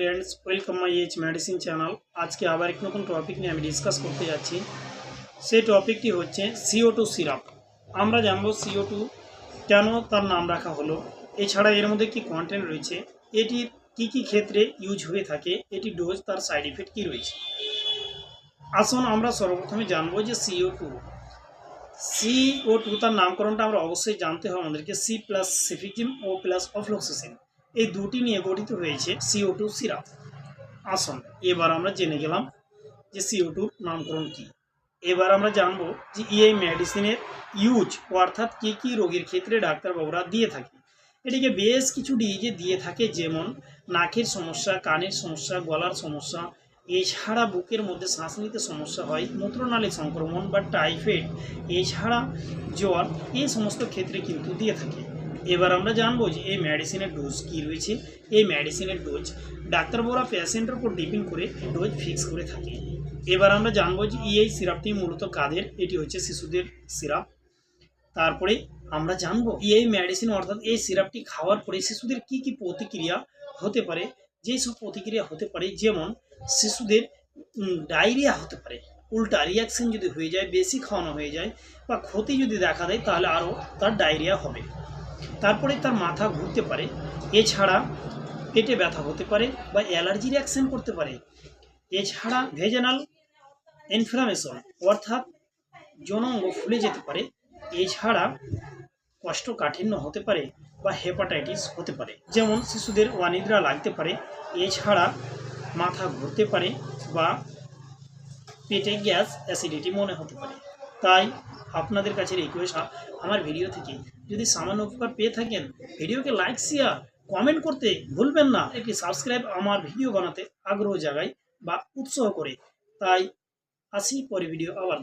Friends welcome my H medicine channel আজকে আবার এক নতুন টপিক নিয়ে আমি ডিসকাস করতে যাচ্ছি। সেই টপিকটি হচ্ছে সিও টু সিরাপ আমরা জানব সিও টু কেন তার নাম রাখা হলো। এছাড়া এর মধ্যে কি কন্টেন্ট রয়েছে? এটির কি কি ক্ষেত্রে ইউজ হয়ে থাকে? এটি ডোজ তার সাইড ইফেক্ট কী রয়েছে? আসুন আমরা সর্বপ্রথমে জানব যে সিও টু সিও টু তার নামকরণটা আমরা অবশ্যই জানতে হবে আমাদেরকে। সি প্লাস সিফিজিম ও প্লাস অফ্লক্সিসিন এই দুটি নিয়ে গঠিত হয়েছে সিও টু সিরাপ। আসন, এবার আমরা জেনে গেলাম যে সিও টুর নামকরণ কী। এবার আমরা জানব যে এই মেডিসিনের ইউজ অর্থাৎ কী কী রোগীর ক্ষেত্রে ডাক্তারবাবুরা দিয়ে থাকে। এটিকে বেশ কিছু ডিজে দিয়ে থাকে, যেমন নাকের সমস্যা, কানের সমস্যা, গলার সমস্যা এছাড়া বুকের মধ্যে শ্বাস নিতে সমস্যা হয় মূত্রনালী সংক্রমণ বা টাইফয়েড, এছাড়া জ্বর, এই সমস্ত ক্ষেত্রে কিন্তু দিয়ে থাকে। এবার আমরা জানব যে এই মেডিসিনের ডোজ কী রয়েছে। এই মেডিসিনের ডোজ ডাক্তারবাবুরা পেশেন্টের উপর ডিপেন্ড করে ডোজ ফিক্স করে থাকে। এবার আমরা জানব যে এই সিরাপটি মূলত কাদের? এটি হচ্ছে শিশুদের সিরাপ। তারপরে আমরা জানব এই মেডিসিন অর্থাৎ এই সিরাপটি খাওয়ার পরে শিশুদের কি কি প্রতিক্রিয়া হতে পারে যেই সব প্রতিক্রিয়া হতে পারে, যেমন শিশুদের ডায়রিয়া হতে পারে, উল্টা রিয়াকশন যদি হয়ে যায়, বেশি খাওয়ানো হয়ে যায় বা ক্ষতি যদি দেখা দেয়, তাহলে আরও তার ডায়রিয়া হবে। তারপরে তার মাথা ঘুরতে পারে, এছাড়া পেটে ব্যথা হতে পারে বা অ্যালার্জি রিয়াকশন করতে পারে। এছাড়া ভেজেনাল ইনফ্লামেশন অর্থাৎ জনঙ্গ ফুলে যেতে পারে, এছাড়া কোষ্ঠকাঠিন্য হতে পারে বা হেপাটাইটিস হতে পারে। যেমন শিশুদের অনিদ্রা লাগতে পারে, এছাড়া মাথা ঘুরতে পারে বা পেটে গ্যাস অ্যাসিডিটি মনে হতে পারে। তাই আপনাদের কাছে রিকোয়েস্ট আমার ভিডিও থেকে, যদি সামান্য উপকার পেয়ে থাকেন ভিডিওকে লাইক শেয়ার কমেন্ট করতে ভুলবেন না। একটি সাবস্ক্রাইব আমার ভিডিও বানাতে আগ্রহ জাগায় বা উৎসাহ করে। তাই আসি পরে ভিডিও আবার